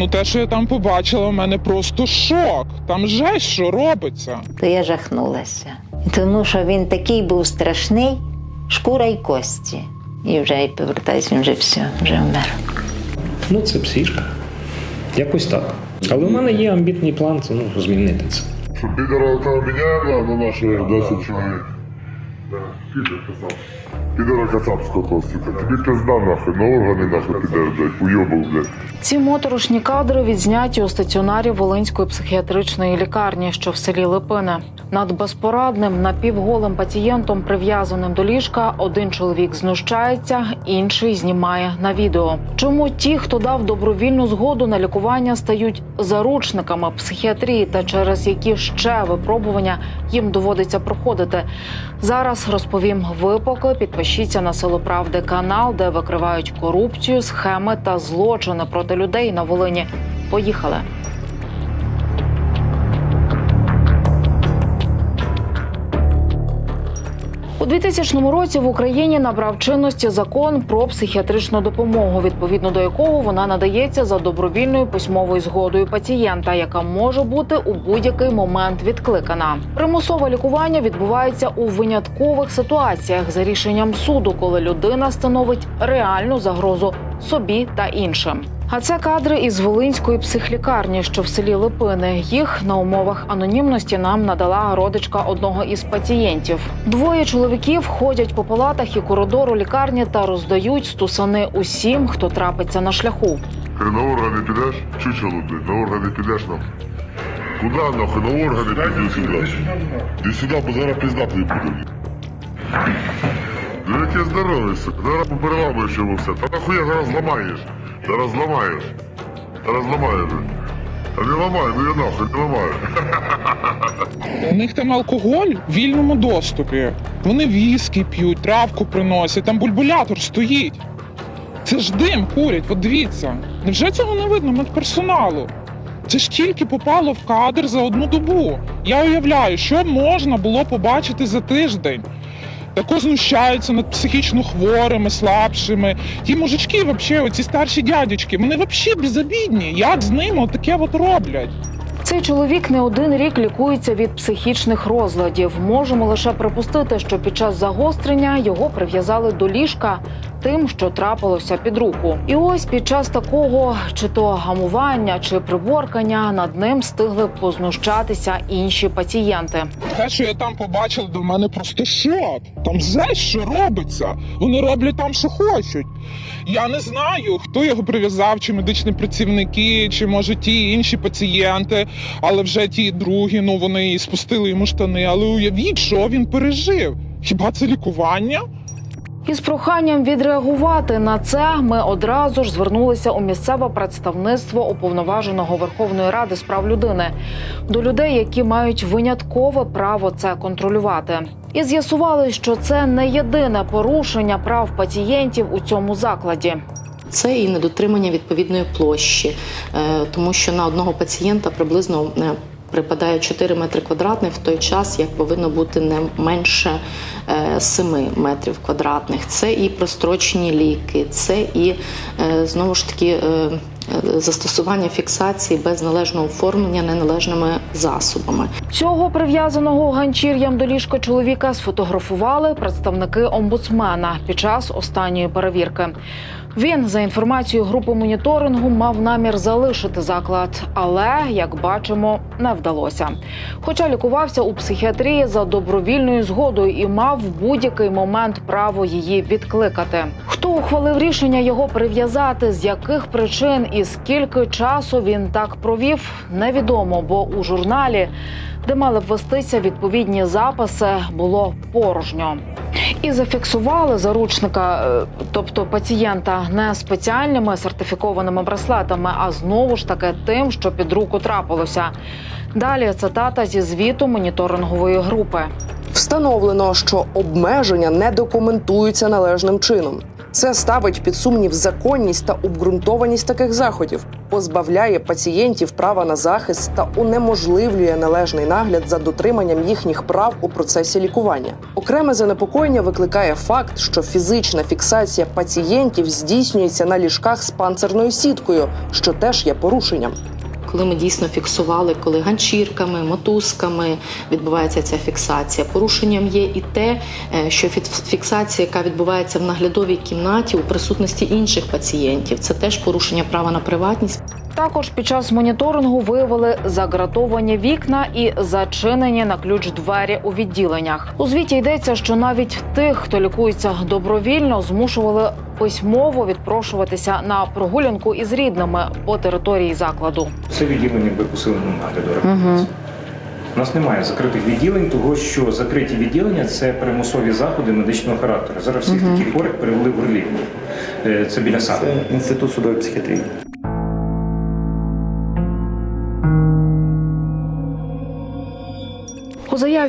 Ну, те, що я там побачила, в мене просто шок. Там жесть, що робиться. То я жахнулася. Тому що він такий був страшний, шкура й кості. І вже і повертаюсь, він вже все, вже вмер. Ну, це псішка. Якось так. Але в мене є амбітний план це, ну, змінити це. Що підора там міняємо на наших 10 чоловік. Підора кацапського того, сука. Тобі пизда нахуй, на органи нахуй підеш, блядь, уйобок, блядь. Ці моторошні кадри відзняті у стаціонарі Волинської психіатричної лікарні, що в селі Липине. Над безпорадним напівголим пацієнтом, прив'язаним до ліжка, один чоловік знущається, інший знімає на відео. Чому ті, хто дав добровільну згоду на лікування, стають заручниками психіатрії та через які ще випробування їм доводиться проходити? Зараз розповім. Ви підпишіться на Село Правди канал, де викривають корупцію, схеми та злочини проти людей на Волині. Поїхали. У 2000 році в Україні набрав чинності закон про психіатричну допомогу, відповідно до якого вона надається за добровільною письмовою згодою пацієнта, яка може бути у будь-який момент відкликана. Примусове лікування відбувається у виняткових ситуаціях за рішенням суду, коли людина становить реальну загрозу собі та іншим. А це кадри із Волинської психлікарні, що в селі Липини. Їх на умовах анонімності нам надала родичка одного із пацієнтів. Двоє чоловіків ходять по палатах і коридору лікарні та роздають стусани усім, хто трапиться на шляху. Ти на органи підеш? Чучело, блядь, на органи підеш нам. Куда нахуй? На органи піди сюди. Іди сюди, бо зараз пізда тобі буде. Яке здорове, сука. Зараз попереламуєш йому все. Та нахуя зараз ламаєш? Зараз ламаєш. Зараз ламаєш. Та не ламай, ну я нахуй, не ламаю. У них там алкоголь в вільному доступі. Вони віскі п'ють, травку приносять, там бульбулятор стоїть. Це ж дим курять, от дивіться. Невже цього не видно медперсоналу? Це ж тільки попало в кадр за одну добу. Я уявляю, що можна було побачити за тиждень. Тако знущаються над психічно хворими, слабшими. Ті мужички, взагалі, оці старші дядечки, вони взагалі безобідні. Як з ними таке от роблять? Цей чоловік не один рік лікується від психічних розладів. Можемо лише припустити, що під час загострення його прив'язали до ліжка тим, що трапилося під руку. І ось під час такого чи то гамування, чи приборкання над ним встигли познущатися інші пацієнти. Те, що я там побачив, до мене просто шок. Там жесть, що робиться. Вони роблять там, що хочуть. Я не знаю, хто його прив'язав, чи медичні працівники, чи може ті інші пацієнти, але вже ті другі, ну вони спустили йому штани. Але уявіть, що він пережив. Хіба це лікування? Із проханням відреагувати на це ми одразу ж звернулися у місцеве представництво уповноваженого Верховної Ради з прав людини до людей, які мають виняткове право це контролювати. І з'ясували, що це не єдине порушення прав пацієнтів у цьому закладі. Це і недотримання відповідної площі, е, тому що на одного пацієнта приблизно е, припадає 4 метри квадратних в той час, як повинно бути не менше е, 7 метрів квадратних. Це і прострочені ліки, це і е, знову ж таки. е, е, Застосування фіксації без належного оформлення неналежними засобами. Цього прив'язаного ганчір'ям до ліжка чоловіка сфотографували представники омбудсмена під час останньої перевірки. Він, за інформацією групи моніторингу, мав намір залишити заклад, але як бачимо, не вдалося. Хоча лікувався у психіатрії за добровільною згодою і мав в будь-який момент право її відкликати. Хто ухвалив рішення його прив'язати, з яких причин і скільки часу він так провів, невідомо, бо у журналі, де мали б вестися відповідні записи, було порожньо. І зафіксували заручника, е, тобто пацієнта, не спеціальними сертифікованими браслетами, а знову ж таки тим, що під руку трапилося. Далі цитата зі звіту моніторингової групи. Встановлено, що обмеження не документуються належним чином. Це ставить під сумнів законність та обґрунтованість таких заходів. позбавляє пацієнтів права на захист та унеможливлює належний нагляд за дотриманням їхніх прав у процесі лікування. Окреме занепокоєння викликає факт, що фізична фіксація пацієнтів здійснюється на ліжках з панцирною сіткою, що теж є порушенням. Коли ми дійсно фіксували, коли ганчірками, мотузками відбувається ця фіксація. Порушенням є і те, е, що фіксація, яка відбувається в наглядовій кімнаті у присутності інших пацієнтів, це теж порушення права на приватність. Також під час моніторингу виявили загратовані вікна і зачинені на ключ двері у відділеннях. У звіті йдеться, що навіть тих, хто лікується добровільно, змушували письмово відпрошуватися на прогулянку із рідними по території закладу. Це відділення би посиленого нагляду рахується. У нас немає закритих відділень, того що закриті відділення це примусові заходи медичного характеру. Зараз всіх таких хворих перевели в Орлів. Е, Це біля саду. Це інститут судової психіатрії.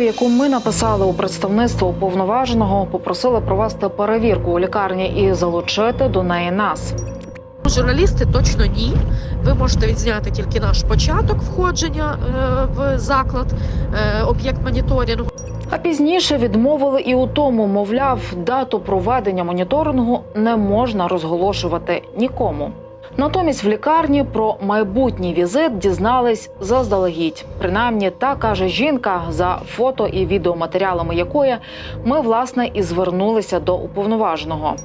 Заяві, яку ми написали у представництво уповноваженого, попросили провести перевірку у лікарні і залучити до неї нас. Журналісти точно ні. Ви можете відзняти тільки наш початок входження е, в заклад, е, об'єкт моніторингу. А пізніше відмовили і у тому, мовляв, дату проведення моніторингу не можна розголошувати нікому. Натомість в лікарні про майбутній візит дізнались заздалегідь. Принаймні, так каже жінка, за фото і відеоматеріалами якої ми власне і звернулися до уповноваженого.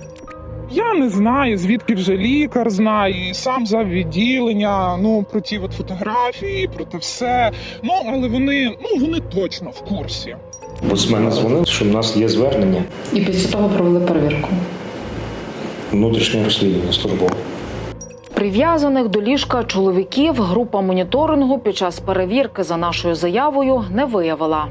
Я не знаю, звідки вже лікар знає, і сам за відділення, ну про ті от фотографії, про те все. Ну але вони ну вони точно в курсі. Бо з мене дзвонили, що в нас є звернення І після того провели перевірку. внутрішнє розслідування службове. Прив'язаних до ліжка чоловіків група моніторингу під час перевірки за нашою заявою не виявила.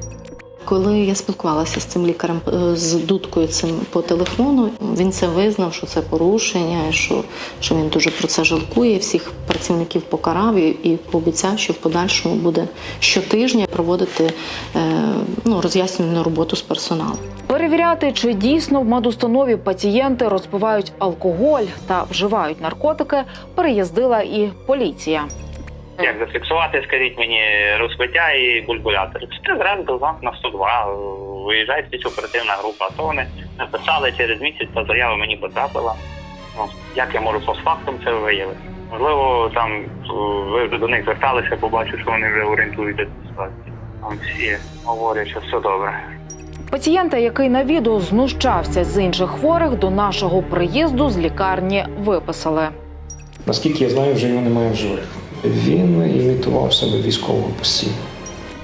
Коли я спілкувалася з цим лікарем е, з дудкою цим по телефону, він це визнав, що це порушення, що, що він дуже про це жалкує. Всіх працівників покарав і, і пообіцяв, що в подальшому буде щотижня проводити е, ну, роз'яснювальну роботу з персоналом. Перевіряти, чи дійсно в медустанові пацієнти розпивають алкоголь та вживають наркотики, переїздила і поліція. Як зафіксувати, скажіть мені, розбиття і бульбулятор. Це зразу банк на 102, виїжджає слідчо оперативна група. То вони написали через місяць, та заява мені потрапила. Ну, як я можу постфактум це виявити? Можливо, там е, ви вже до них зверталися, побачу, що вони вже орієнтуються в ситуації. Там всі говорять, що все добре. Пацієнта, який на відео знущався з інших хворих, до нашого приїзду з лікарні виписали. Наскільки я знаю, вже його немає в живих. Він імітував себе військового постійно.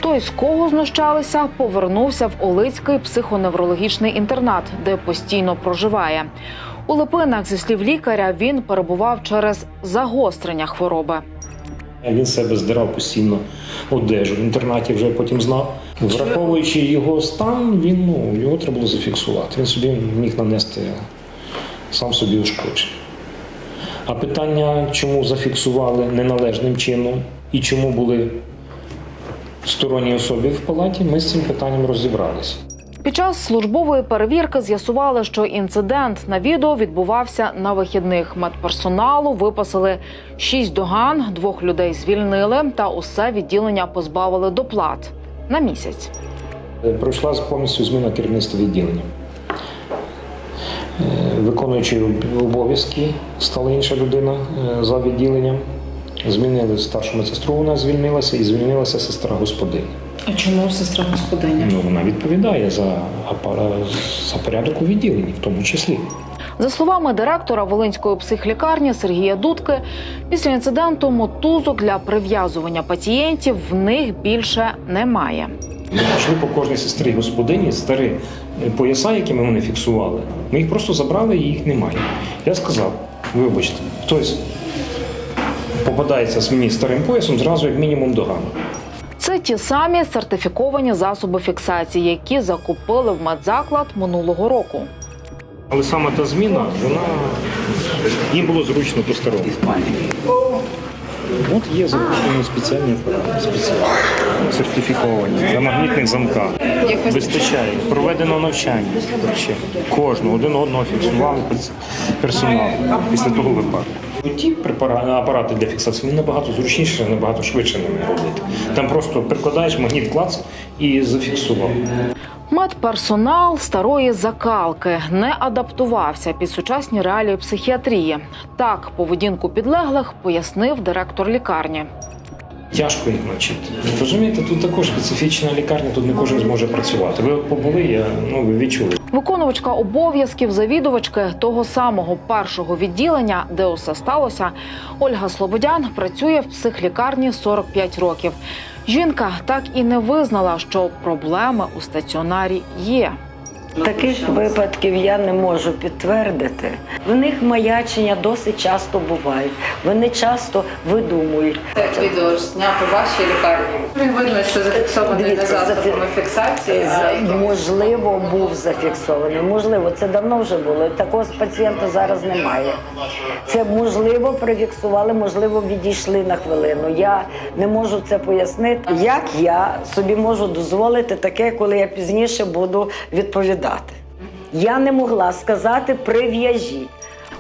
Той, з кого знущалися, повернувся в Олицький психоневрологічний інтернат, де постійно проживає. У Липинах, зі слів лікаря, він перебував через загострення хвороби. Він себе здирав постійно одежу. В інтернаті вже потім знав. Враховуючи його стан, він ну його треба було зафіксувати. Він собі міг нанести сам собі ушкодження. А питання, чому зафіксували неналежним чином і чому були сторонні особи в палаті, ми з цим питанням розібралися. Під час службової перевірки з'ясували, що інцидент на відео відбувався на вихідних. Медперсоналу виписали шість доган, двох людей звільнили та усе відділення позбавили доплат на місяць. Пройшла повністю зміна керівництва відділення. Е, Виконуючи обов'язки, стала інша людина е, за відділенням. Змінили старшу медсестру, вона звільнилася і звільнилася сестра господині. А чому сестра господиня? Ну, вона відповідає за, за порядок у відділенні, в тому числі. За словами директора Волинської психлікарні Сергія Дудки, після інциденту мотузок для прив'язування пацієнтів в них більше немає. Ми пішли по кожній сестрі господині старі е, пояса, які ми вони фіксували. Ми їх просто забрали і їх немає. Я сказав: вибачте, хтось попадається з мені старим поясом, зразу як мінімум догана. Це ті самі сертифіковані засоби фіксації, які закупили в медзаклад минулого року. Але саме та зміна, вона їм було зручно по-старому. От є закуплені спеціальні апарати, спеціальні, сертифіковані, на магнітних замках. Вистачає. Проведено навчання. Кожного, один одного фіксували персонал після того випадку. Ті апарати для фіксації вони набагато зручніше, набагато швидше ними робити. Там просто прикладаєш магніт клац і зафіксував. Медперсонал старої закалки не адаптувався під сучасні реалії психіатрії. Так, поведінку підлеглих пояснив директор лікарні. Тяжко їх навчити. Розумієте, тут також специфічна лікарня, тут не кожен зможе працювати. Ви побули, я ну ви відчули. Виконувачка обов'язків завідувачки того самого першого відділення, де усе сталося, Ольга Слободян працює в психлікарні 45 років. Жінка так і не визнала, що проблеми у стаціонарі є. Таких випадків я не можу підтвердити. В них маячення досить часто бувають. Вони часто видумують. Відео ж зняти в вашій лікарні. Видно, що зафіксований не засобами фіксації. А? Можливо, був зафіксований. Можливо, це давно вже було. Такого пацієнта зараз немає. Це можливо прифіксували, можливо, відійшли на хвилину. Я не можу це пояснити. Як я собі можу дозволити таке, коли я пізніше буду відповідати? Я не могла сказати прив'яжіть.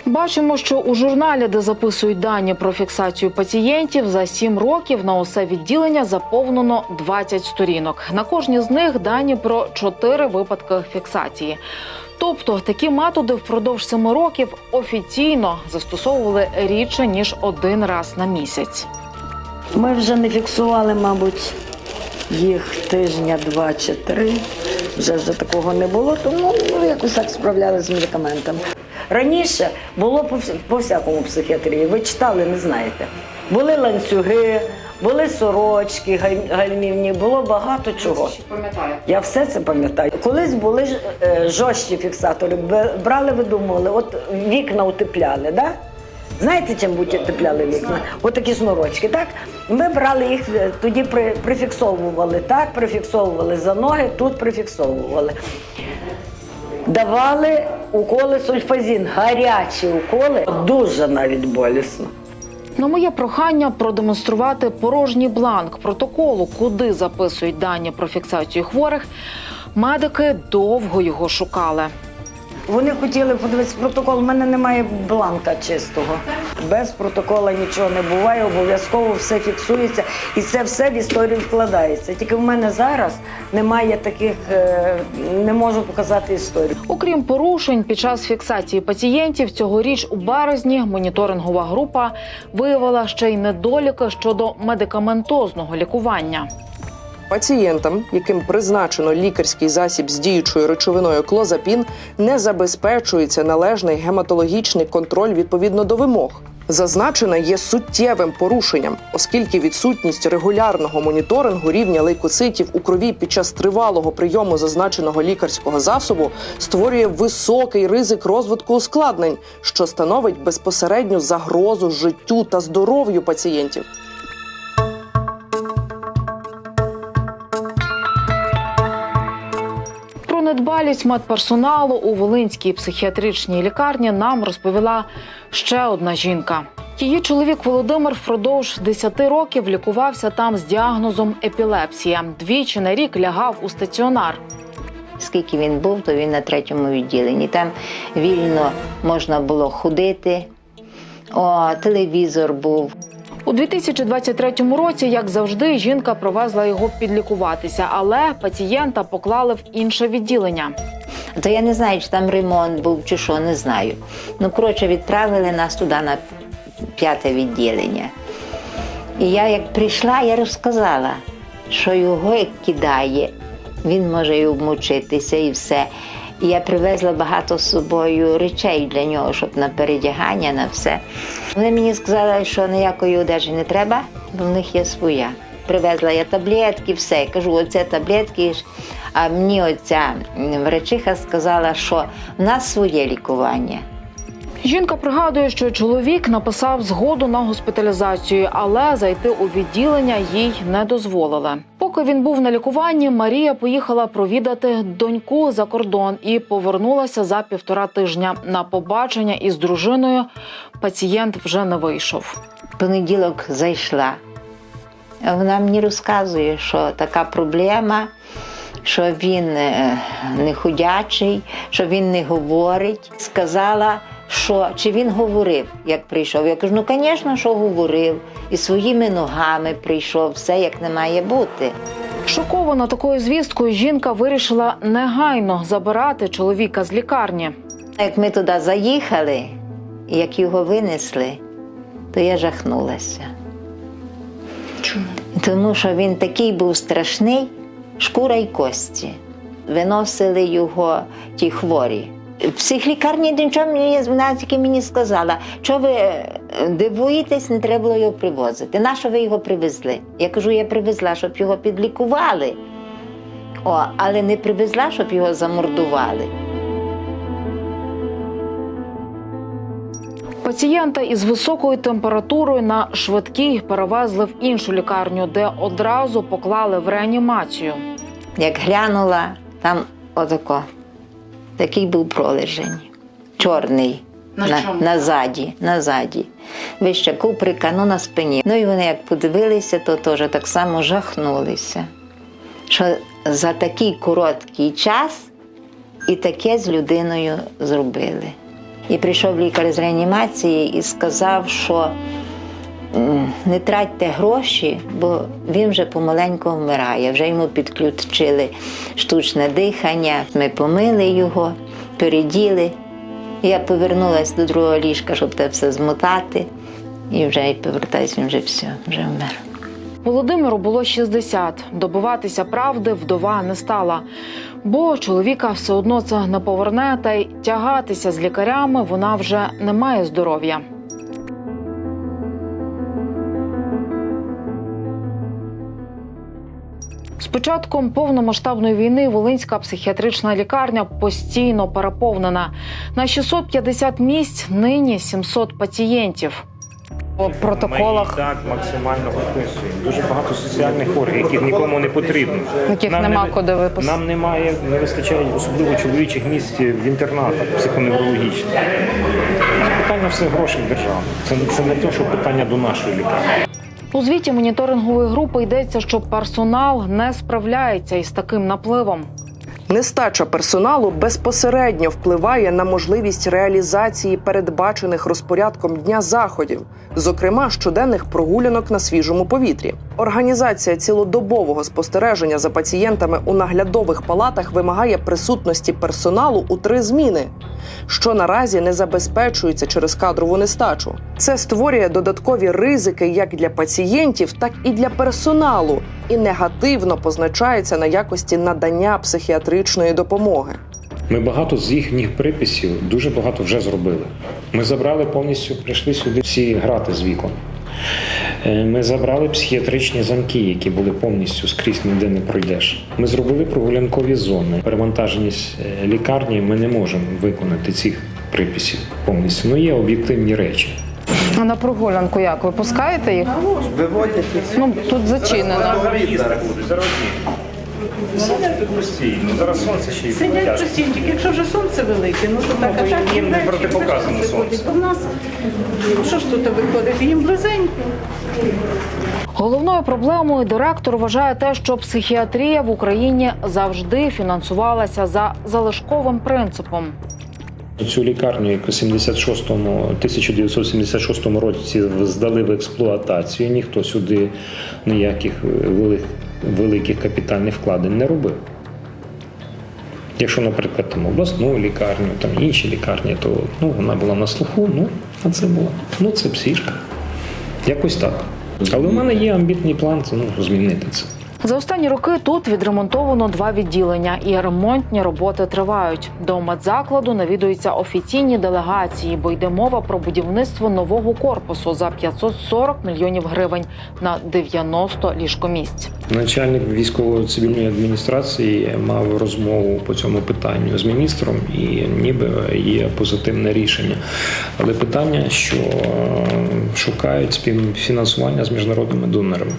Бачимо, що у журналі, де записують дані про фіксацію пацієнтів, за 7 років на усе відділення заповнено 20 сторінок. На кожній з них дані про 4 випадки фіксації. Тобто такі методи впродовж 7 років офіційно застосовували рідше ніж один раз на місяць. Ми вже не фіксували, мабуть, їх тижня два чи три. Вже вже такого не було, тому ну, якось так справлялися з медикаментами. Раніше було по, по всякому психіатрії. Ви читали, не знаєте. Були ланцюги, були сорочки галь- гальмівні, було багато чого. Пам'ятаю. Я все це пам'ятаю. Колись були ж, е, жорсткі фіксатори, Б- брали, видумували, от вікна утепляли, да? Знаєте, чим утепляли вікна? От такі шнурочки, так? Ми брали їх, е, тоді при, прифіксовували так, прифіксовували за ноги, тут прифіксовували. Давали уколи сульфазін, гарячі уколи, дуже навіть болісно. На моє прохання продемонструвати порожній бланк протоколу, куди записують дані про фіксацію хворих. Медики довго його шукали. Вони хотіли подивитися протокол. У мене немає бланка чистого. Без протокола нічого не буває, обов'язково все фіксується і це все в історію вкладається. Тільки в мене зараз немає таких, е, не можу показати історію. Окрім порушень, під час фіксації пацієнтів цьогоріч у березні моніторингова група виявила ще й недоліки щодо медикаментозного лікування. Пацієнтам, яким призначено лікарський засіб з діючою речовиною клозапін, не забезпечується належний гематологічний контроль відповідно до вимог. Зазначене є суттєвим порушенням, оскільки відсутність регулярного моніторингу рівня лейкоцитів у крові під час тривалого прийому зазначеного лікарського засобу створює високий ризик розвитку ускладнень, що становить безпосередню загрозу життю та здоров'ю пацієнтів. Недбалість медперсоналу у Волинській психіатричній лікарні нам розповіла ще одна жінка. Її чоловік Володимир впродовж 10 років лікувався там з діагнозом епілепсія. Двічі на рік лягав у стаціонар. Скільки він був, то він на третьому відділенні. Там вільно можна було ходити. О, телевізор був. У 2023 році, як завжди, жінка привезла його підлікуватися, але пацієнта поклали в інше відділення. То я не знаю, чи там ремонт був, чи що, не знаю. Ну, коротше, відправили нас туди на п'яте відділення. І я як прийшла, я розказала, що його як кидає, він може і обмочитися і все. Я привезла багато з собою речей для нього, щоб на передягання, на все. Вони мені сказали, що ніякої одежі не треба, бо в них є своя. Привезла я таблетки, все. Я кажу, оце таблетки. А мені оця врачиха сказала, що в нас своє лікування. Жінка пригадує, що чоловік написав згоду на госпіталізацію, але зайти у відділення їй не дозволили. Поки він був на лікуванні, Марія поїхала провідати доньку за кордон і повернулася за півтора тижня. На побачення із дружиною пацієнт вже не вийшов. понеділок зайшла. Вона мені розказує, що така проблема, що він е, не ходячий, що він не говорить. Сказала, що чи він говорив, як прийшов. Я кажу, ну, звісно, що говорив. І своїми ногами прийшов, все як не має бути. Шокована такою звісткою, жінка вирішила негайно забирати чоловіка з лікарні. Як ми туди заїхали, і як його винесли, то я жахнулася. Чому? Тому що він такий був страшний, шкура й кості. Виносили його ті хворі. В психлікарні нічого мені вона тільки мені сказала, що ви е, дивуєтесь, не треба було його привозити. На що ви його привезли? Я кажу, я привезла, щоб його підлікували. О, але не привезла, щоб його замордували. Пацієнта із високою температурою на швидкій перевезли в іншу лікарню, де одразу поклали в реанімацію. Як глянула, там отако. Такий був пролежень. Чорний. На чому? назаді, назаді. Вище куприка, ну на спині. Ну і вони як подивилися, то теж так само жахнулися. Що за такий короткий час і таке з людиною зробили. І прийшов лікар з реанімації і сказав, що не тратьте гроші, бо він вже помаленьку вмирає. Вже йому підключили штучне дихання. Ми помили його, переділи. Я повернулася до другого ліжка, щоб те все змотати. І вже і повертаюся, він вже все, вже вмер. Володимиру було 60. Добиватися правди вдова не стала. Бо чоловіка все одно це не поверне, та й тягатися з лікарями вона вже не має здоров'я. Початком повномасштабної війни Волинська психіатрична лікарня постійно переповнена. На 650 місць нині 700 пацієнтів. У протоколах Ми і так максимально описуємо. Дуже багато соціальних хворих, яких нікому не потрібно. Яких Нам нема не- куди виписати. Нам немає, не вистачає особливо чоловічих місць в інтернатах психоневрологічних. Питання все грошей держави. Це, це не те, що питання до нашої лікарні. У звіті моніторингової групи йдеться, що персонал не справляється із таким напливом. Нестача персоналу безпосередньо впливає на можливість реалізації передбачених розпорядком дня заходів, зокрема щоденних прогулянок на свіжому повітрі. Організація цілодобового спостереження за пацієнтами у наглядових палатах вимагає присутності персоналу у три зміни, що наразі не забезпечується через кадрову нестачу. Це створює додаткові ризики як для пацієнтів, так і для персоналу, і негативно позначається на якості надання психіатричної допомоги. Ми багато з їхніх приписів дуже багато вже зробили. Ми забрали повністю, прийшли сюди всі грати з вікон. Е, Ми забрали психіатричні замки, які були повністю скрізь ніде не пройдеш. Ми зробили прогулянкові зони. Перевантаженість е, лікарні ми не можемо виконати цих приписів повністю. Ну є об'єктивні речі. А на прогулянку як? Ви пускаєте їх? Виводять їх. Ну тут зачинено. Зараз буде, зараз ні. Постійно, зараз сонце ще й Сидять постійно, тільки якщо вже сонце велике, ну то так, а так їм не протипоказано виходять. сонце. То в нас, ну, що ж тут виходить, їм близенько. Головною проблемою директор вважає те, що психіатрія в Україні завжди фінансувалася за залишковим принципом. Цю лікарню, яку в 76-му, 1976 році здали в експлуатацію, ніхто сюди ніяких великих, великих капітальних вкладень не робив. Якщо, наприклад, там обласну лікарню, там інші лікарні, то ну, вона була на слуху, ну, а це була. Ну, це псишка. Якось так. Але в мене є амбітний план ну, змінити це. За останні роки тут відремонтовано два відділення, і ремонтні роботи тривають. До медзакладу навідуються офіційні делегації, бо йде мова про будівництво нового корпусу за 540 мільйонів гривень на 90 ліжкомісць. Начальник військово-цивільної адміністрації мав розмову по цьому питанню з міністром, і ніби є позитивне рішення. Але питання, що шукають співфінансування з міжнародними донорами.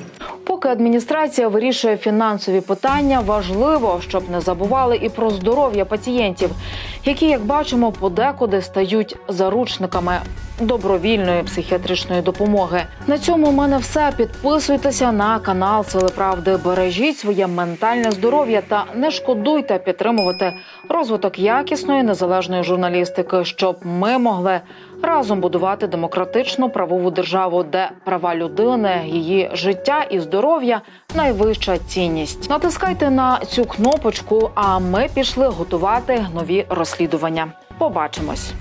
Поки адміністрація вирішує фінансові питання, важливо, щоб не забували і про здоров'я пацієнтів, які, як бачимо, подекуди стають заручниками добровільної психіатричної допомоги. На цьому у мене все. Підписуйтеся на канал Сили Правди. Бережіть своє ментальне здоров'я та не шкодуйте підтримувати розвиток якісної незалежної журналістики, щоб ми могли разом будувати демократичну правову державу, де права людини, її життя і здоров'я найвища цінність. Натискайте на цю кнопочку, а ми пішли готувати нові розслідування. Побачимось.